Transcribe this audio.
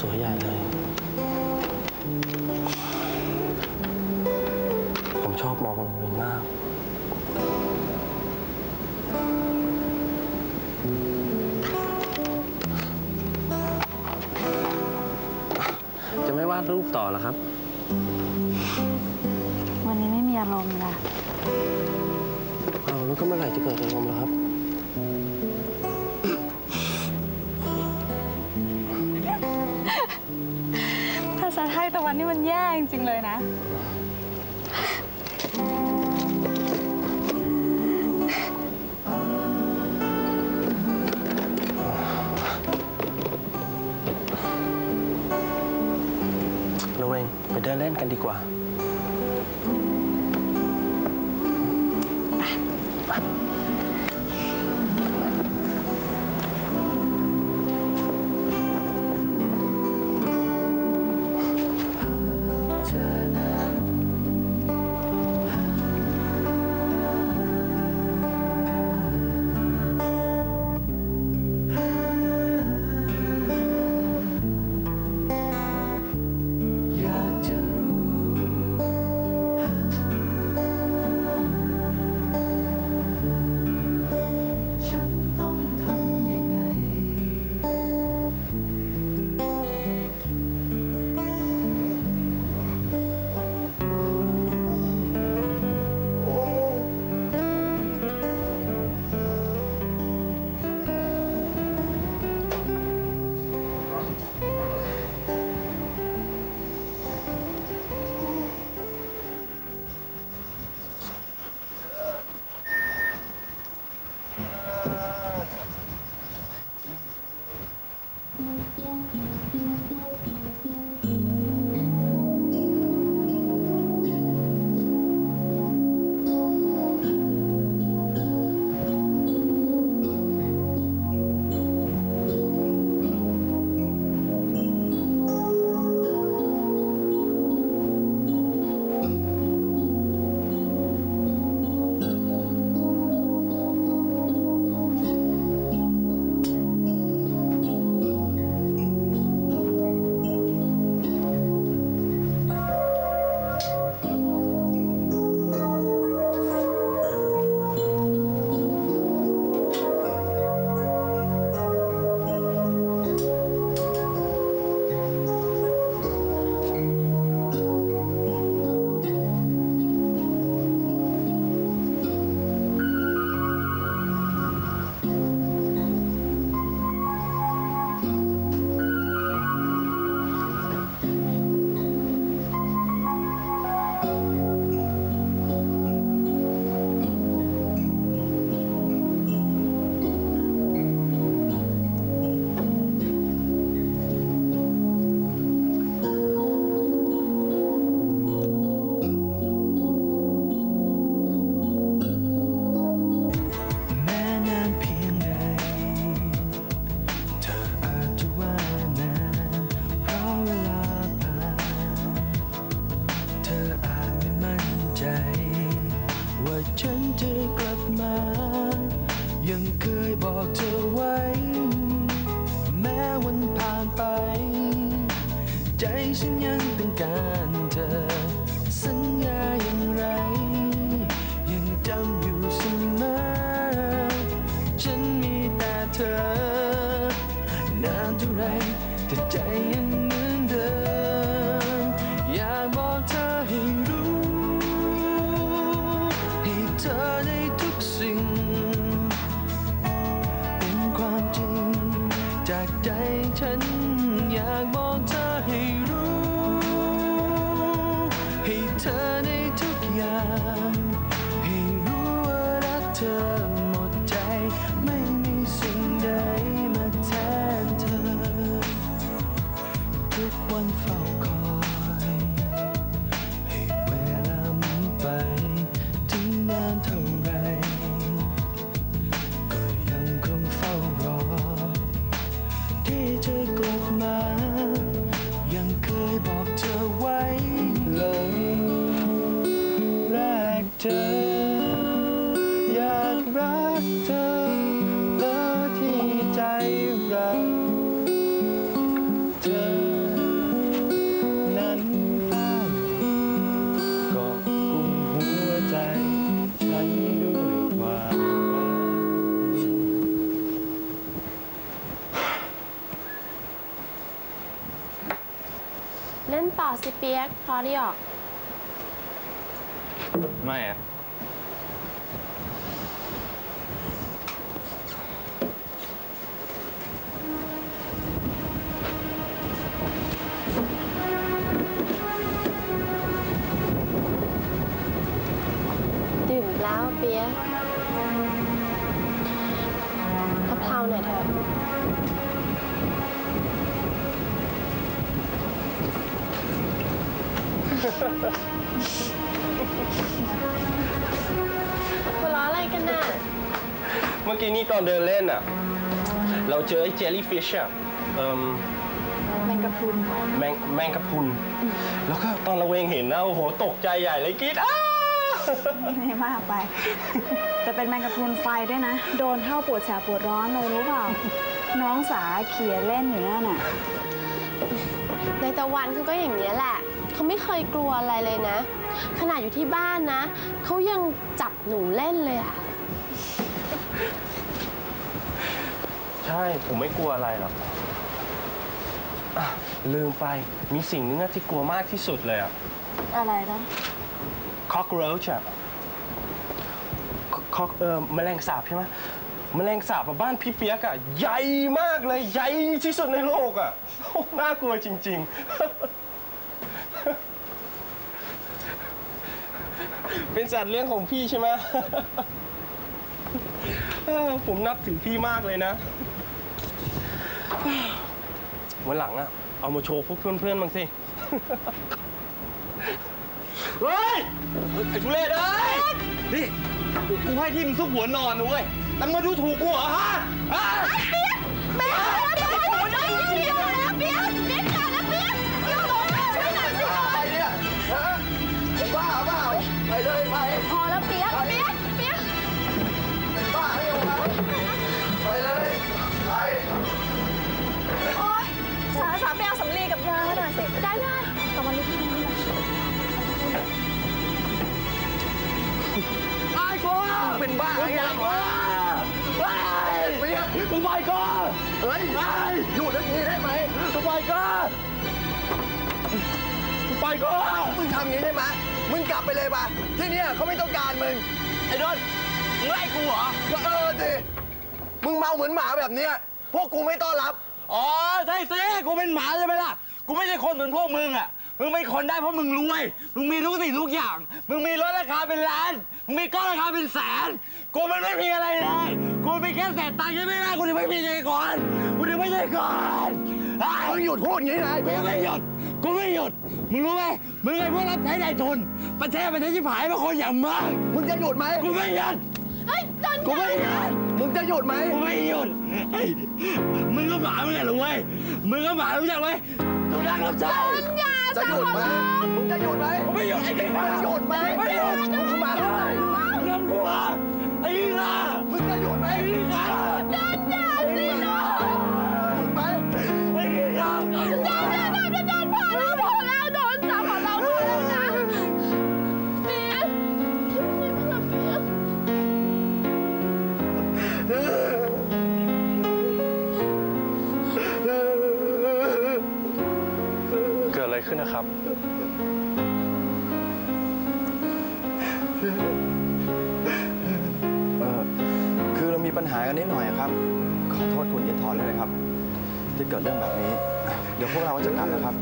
สวยใหญ่เลย ผมชอบมองกลางคืนมาก จะไม่วาดรูปต่อเหรอครับ วันนี้ไม่มีอารมณ์ละเอาแล้วก็เมื่อไหร่จะเกิดอารมณ์ล่ะครับ วันนี้มันแย่จริงๆเลยนะ เราเองไปเดินเล่นกันดีกว่า เล่นต่อสิเปียกพอดีออก ไม่อะดื่มอีกแล้วเปียกกะเพราหน่อยเถอะ หัวเราะอะไรกันน่ะ เมื่อกี้นี่ตอนเดินเล่นอะ เราเจอไอ้เจลลี่ฟิชอะเอ่มแมงกะพรุนแมงแมงกะพรุน แล้วก็ตอนเราเองเห็นนะโอ้โหตกใจใหญ่เลยกรีดอ้า ไม่มากไป แต่เป็นแมงกะพรุนไฟด้วยนะ โดนเข้าปวดแสบปวดร้อนเลยรู้เปล่า น้องสาเขี่ยเล่นอยู่นั่นน่ะ ในตะวันเขาก็อย่างนี้ยแหละ เขาไม่เคยกลัวอะไรเลยนะ ขนาดอยู่ที่บ้านนะ เขายังจับหนูเล่นเลยอะใช่ ผมไม่กลัวอะไรหรอกอะลืมไป มีสิ่งนึงอะที่กลัวมากที่สุดเลยอะอะไรนะ cockroach อะ cock เออแมลงสาบใช่ไหมแมลงสาบอะบ้านพี่เปียกอะใหญ่มากเลย ใหญ่ที่สุดในโลกอะโอ้น่ากลัวจริง ๆ เป็นสัตว์เลี้ยงของพี่ใช่ไหม ผมนับถือพี่มากเลยนะ วันหลังอะเอามาโชว์พวกเพื่อนๆบ้างสิ เฮ้ยไอ้ทุเรศเอ้ยนี่กูให้ที่มึงซุกหัวนอนนะเว้ยแต่มึงมาดูถูกกูเหรอฮะฮะ เปียกเปียกหนูได้ยินเดียวแล้เปียก หยุดทักทีได้ไหมสไปก่อนมึงไปก็มึงทำอย่างนี้ได้ไหมมึงกลับไปเลยปะที่เนี่ยเขาไม่ต้องการมึง ไอ้ดอนมึงไล่กูเหรอ ก็เออสิมึงเมาเหมือนหมาแบบเนี้ยพวกกูไม่ต้อนรับ อ๋อใช่สิกูเป็นหมาใช่ไหมล่ะ กูไม่ใช่คนเหมือนพวกมึงอะ มึงเป็นคนได้เพราะมึงรวย มึงมีทุกสิ่งทุกอย่าง มึงมีรถราคาเป็นล้าน มึงมีกล้องราคาเป็นแสน กูมันไม่มีอะไรเลย กูมีแค่เศษตังค์ใช่ไหมล่ะกูถึงไม่มีไงก่อน กูถึงไม่ใช่ก่อนไอ้มึงหยุดพูดอย่างนี้นะไอ้กูเบ๊ไม่หยุด กูไม่หยุด มึงรู้ไหมมึงไอ้พวกรับใช้นายทุน ประเทศประเทศที่ผายเป็นคนอย่างมึง มึงจะหยุดไหมกูไม่หยุด เฮ้ยจนกูไม่หยุด มึงจะหยุดไหมกูไม่หยุดเฮ้ยมึงก็หมาเหมือนกันเหรอเว้ย มึงก็หมารู้จักไหมตัวนักรับใช้ จ จะหยุดไหมมึงจะหยุดไหมไม่หยุดไอ้เด็กมึงหยุดไหมไม่หยุดมึงเข้ามาเท่าไหร่มึงทำกูเหรอไอ้ล่ะมึงจะหยุดไหมไอ้นี่ล่ะหยุดไหมไอ้ล่ะจะโดนพอแล้วพอแล้วโดนจับของเราพอแล้วนะเปียกเปียกเกิดอะไร ขึ้นนะครับ เออคือเรามีปัญหากันนิดหน่อยครับ ขอโทษคุณอินทร์ด้วยนะครับ ที่เกิดเรื่องแบบนี้ เดี๋ยวพวกเราจะกลับนะครับ